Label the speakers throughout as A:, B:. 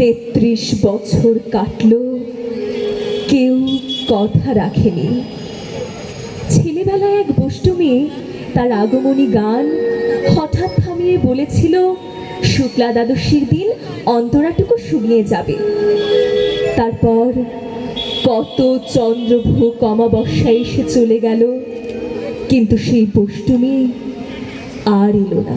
A: তেত্রিশ বছর কাটল। কেউ কথা রাখেনি। ছেলেবেলায় এক বষ্টু তার আগমনী গান হঠাৎ থামিয়ে বলেছিল, শুক্লা দ্বাদশীর দিন অন্তরাটুকু শুনিয়ে যাবে। তারপর কত চন্দ্রভোগ অমাবস্যা এসে চলে গেল, কিন্তু সেই বষ্টু আর এলো না।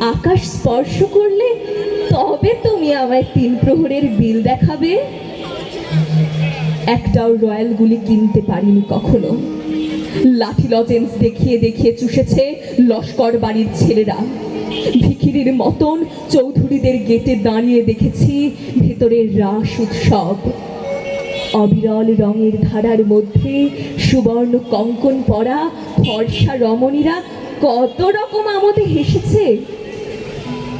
A: আকাশ স্পর্শ করলে তবে তুমি আমায় তিন প্রহরের বিল দেখাবে। একটাও রয়্যাল গুলি কিনতে পারিনি কখনো। লাঠি লজেন্স দেখিয়ে দেখিয়ে চুষেছে লস্কর বাড়ির ছেলেরা। ভিখিরির মতন চৌধুরীদের গেটে দাঁড়িয়ে দেখেছি ভেতরের রাস উৎসব। অবিরল রঙের ধারার মধ্যে সুবর্ণ কঙ্কন পরা ফর্সা রমণীরা কত রকম আমোদে হেসেছে!